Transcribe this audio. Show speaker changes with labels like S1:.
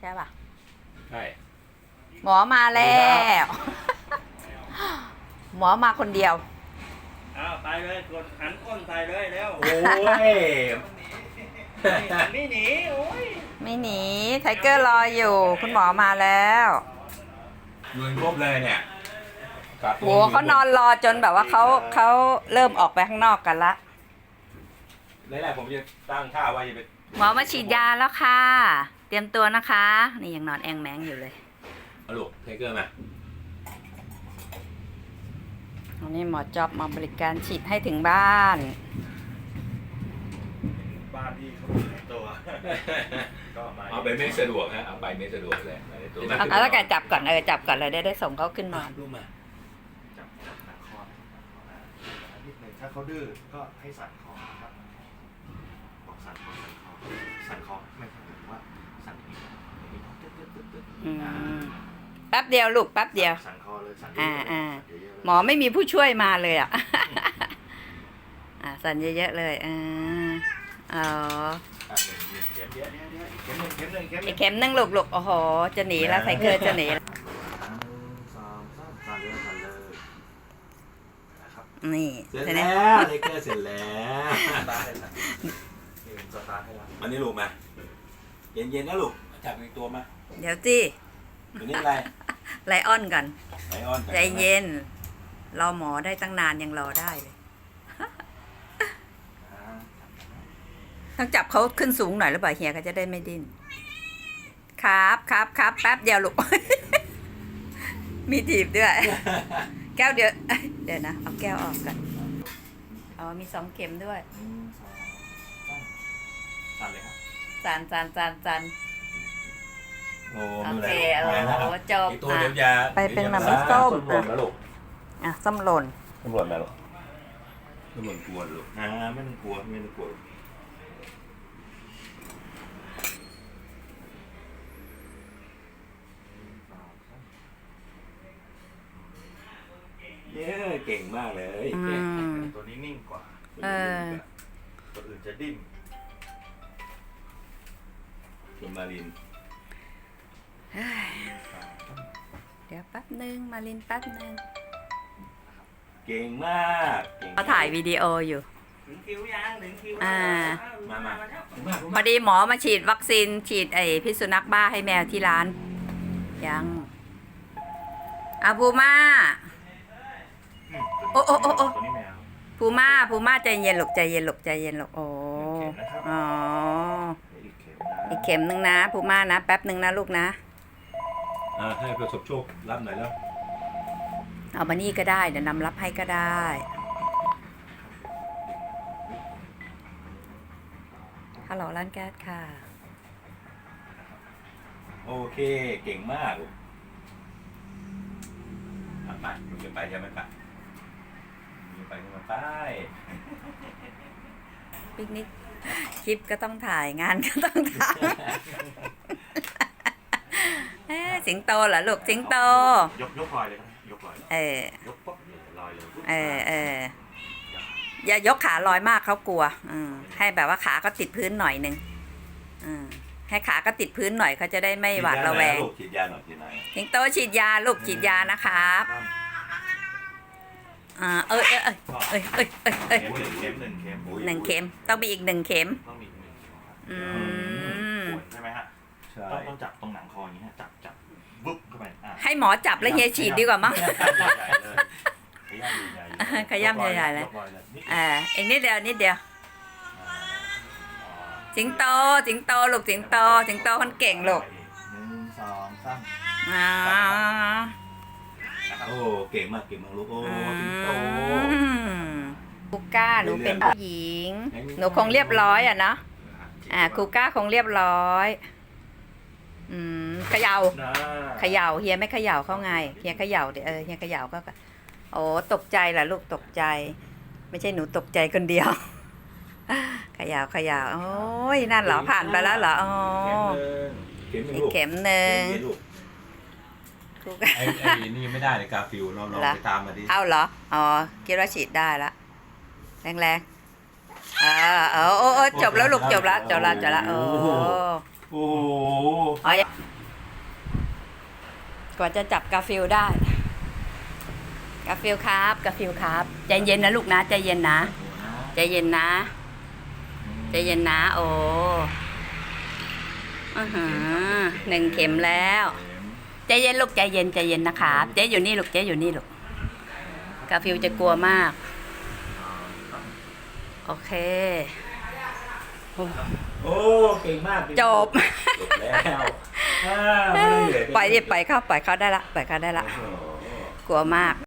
S1: ใช่ป่ะ
S2: ใช่
S1: หมอมาแล้ว หมอมาคนเดียว
S3: อ้าวตายเลยกดหันก้นใส่เลยแล้ว
S2: โอ้ย
S3: ไม่หนีโอ้ย
S1: ไม่หนีไทเกอร์รออยู่ คุณหมอมาแล้ว
S2: ยืนครบเลยเนี่ยกระตุ้
S1: โหเขานอนรอจนแบบว่าเขาเขาเริ่มออกไปข้างนอกกันละ
S2: นี่แหละผมจะตั้งท่าว่าจะไป
S1: หมอมาฉีดยาแล้วค่ะ เตรียมตัวนะคะ นี่ยังนอนแองแมงอยู่เลย
S2: เอาลูกเทเกอร์มา
S1: วันนี้หมอจอบมาบริการฉีดให้ถึงบ้าน
S3: บ้านที่เขามีในตัว ก็มา
S2: เอาไปไม่สะดวกฮะเอาไปไม่สะดวกเลยเอาในตัว
S1: เอาเอาแล้วแกจับก่อนเออจับก่อนเลยได้ได้ส่งเขาขึ้นนอน
S2: ดูมา
S3: จับจับหนักคอนิดหนึ่งถ้าเขาดื้อก็ให้สั่นคอครับบอกสั่นคอสั่นคอสั่นคอไม่ใช่หมายถึงว่าสั่นอย่างนี้ อย่างนี้ตึ๊ดตึ๊ดตึ๊ดตึ๊ด
S1: อืมแป๊บเดียวลูกแป๊บเดียว
S3: สั่นคอเลยสั่น
S1: อ่าอ่า
S3: เยอะๆเลย
S1: หมอไม่มีผู้ช่วยมาเลยอะ อ่าสั่นเยอะๆเลยอ่าอ๋อ
S3: อะหนึ่งหนึ่งเข็มเดี๋ยวเดี๋ยวเดี๋ยวเข็มหนึ่งเข็มหนึ่งเข็มห
S1: ไอ
S3: นึ่ง
S1: เข็มนึงลูกลูกโอ้โห จะหนีแล้วไซเคิลจะหนีแล้ว
S3: หนึ่งสองสามสั่นเลยสั่นเลยนะครับ
S1: นี่
S2: เสร็จ
S1: ใช่ไหม
S2: แล้วเทเกอร์เสร็จแล้ว
S3: สตาร์ทให้สั่นนี่สตาร์ทให้แล้ว
S2: มันนี่ลูกมา เย็นๆนะลูกจับในตัวมา
S1: เดี๋ยวจี
S2: ตัวนี้อะไร
S1: ไลออนก่อน
S2: ไลออน
S1: ใจเย็น รอหมอได้ตั้งนานยังรอได้เลย
S3: อ่า
S1: ต้องจับเขาขึ้นสูงหน่อยหรือเปล่าเฮียเขาจะได้ไม่ดิ้น ครับครับครับแป๊บเดียวลูก มีถีบด้วย แก้วเดียว เดี๋ยวนะ เอาแก้วออกก่อนอ๋อมีสองเข็มด้วย
S3: หนึ่งสองสามสั่นเลยครับ
S1: จานจานจานจาน
S2: โอ้
S1: โอ
S2: ไม่
S1: เค
S2: เป็นไร
S1: โอ้
S2: ไม่เป็นไร
S1: จบ
S2: อีกตัว
S1: อะ
S2: เดี๋ยวจะ
S1: ไปเป็น
S2: ดี๋ยวจะ
S1: น้ำส้ม
S2: ตำรวจมาลูก
S1: อะส้มหล่น
S2: ตำรวจมาลูกตำรวจกวนลูก
S3: อ่าไม่ต้องกลัวไม่ต้องกลัว
S2: เย้เก่งมากเลย
S1: อืม
S3: ตัวนี้นิ่งกว่า
S1: เออ
S3: ตัวอื่นจะดิ้น
S2: ชมมาริน
S1: เดี๋ยวแป๊บหนึ่งมาลินแป๊บหนึ่ง
S2: เก่งมากเก่ง
S1: เขาถ่ายวิดีโออยู่
S3: ถึงคิวยังถึงคิว
S1: อ่า
S2: มามา
S3: แล้ว
S2: เก่งมาก
S1: พอดีหมอมาฉีดวัคซีนฉีดไอ้พิษสุนัขบ้าให้แมวที่ร้าน ยังอาภูมา โอ้โอ้โอ้โอ้
S3: ตัวนี้แมว
S1: ภูมาภูมาใจเย็นหลกใจเย็นหลกใจเย็นหลกโอ้
S3: เข็มนะครับ
S1: อ๋อ
S3: อีกเข็มนะ
S1: อีกเข็มหนึ่งนะภูมานะ แป๊บหนึ่งนะลูกนะ
S2: อ่าให้ประสบโชครับหน่อยแล้ว
S1: เอามานี่ก็ได้เดี๋ยวนำรับให้ก็ได้ ฮัลโหลร้านแก๊สค่ะ
S2: โอเค เก่งมากลูกอะไปลูกจะไปจะไม่ไปจะไปก็มาไป
S1: ปิกนิก คลิปก็ต้องถ่ายงานก็ต้องทำเอ๊ะ สิงโตเหรอลูกสิงโต
S3: ยกยกลอยเลยครับยกลอย
S1: เออ
S3: ยกปุ๊บลอยเลยปุ๊บ
S1: เออเอออย่ายกขาลอยมากเขากลัว อืมให้แบบว่าขาก็ติดพื้นหน่อยหนึ่งอืมให้ขาก็ติดพื้นหน่อยเขาจะได้ไม่หวาดระแวง
S2: ฉีดยาหน่อยฉีดยาหน่อย
S1: สิงโตฉีดยาลูกฉีดยานะครับอ่าเอ้ยเอ้ยเอ้ยเอ้ยเอ้ยเอ้ย
S3: เข็มหนึ่งเข็มหนึ่งเข็ม
S1: หนึ่งเข็มต้องมีอีกหนึ่งเข็ม
S3: ต้องมีอีกหนึ่งเข็มครับ
S1: อืม
S3: ปวดใช่ไหมฮะ
S2: ใช่
S3: ต้องต้องจับตรงหนังคอ
S1: ให้หมอจับแล้วเฮียฉีดดีกว่ามั้ง
S3: ขย้ำใหญ่ๆเลย
S1: ขย้ำใหญ่ๆเลย
S3: กลอยเลยนิด
S1: อ่าอีกนิดเดียวนิดเดียว สิงโต สิงโตลูกสิงโต สิงโตคนเก่งลูก
S3: หนึ่งสองสาม
S1: อ่า
S3: นะครับ
S2: โอ้ เก่งมาก เก่งมากลูก โอ้
S1: อื
S2: สิงโต
S1: มคูก้าหนูเป็นผู้หญิง หนูคงเรียบร้อยอะเนาะ อ่าคูก้าคงเรียบร้อย อืมเขย่า
S3: นะ
S1: เขย่าเฮียไม่เขย่าเขาไงเฮียเขย่าเดี๋ยวเออเฮียเขย่าก็โอ้ตกใจเหรอลูกตกใจ ไม่ใช่หนูตกใจคนเดียวเขย่าเขย่าโอ้ยนั่นเหรอผ่านไปแล้วเหรออ๋อ
S2: เข็มหนึ่ง
S1: อีก
S2: ลูก
S1: เข็มหนึ่ง
S2: เข็มลูก
S1: คูก้า
S2: ไอ้ไอ้นี่ไม่ได้เลยกาฟิลลองลอง
S1: เหรอ
S2: ไปตามมาดิ
S1: เอาเหรออ๋อคิดว่าฉีดได้ละแรงแรงๆอ่าเออโอ้โอ้จบแล้วลูกจบแล้วจบแล้วจบแล้วโอ้
S2: โอ้โห
S1: อ๋อกว่าจะจับกาฟิลได้ กาฟิลครับ กาฟิลครับ ใจเย็นนะลูกนะ ใจเย็นนะ ใจเย็นนะ ใจเย็นนะ โอ้อือหือหนึ่งเข็มแล้ว ใจเย็นลูกใจเย็นใจเย็นนะครับเจ๊อยู่นี่ลูกเจ๊อยู่นี่ลูก กาฟิลจะกลัวมาก โอเค
S2: โอ้เก่งมาก
S1: จบ
S2: จบแล้วอ่าไม่เหลือ
S1: ปล่อยดิปล่อยเข้าปล่อยเข้าได้ละปล่อยเข้าได้ละ
S2: โอ้โห
S1: กลัวมาก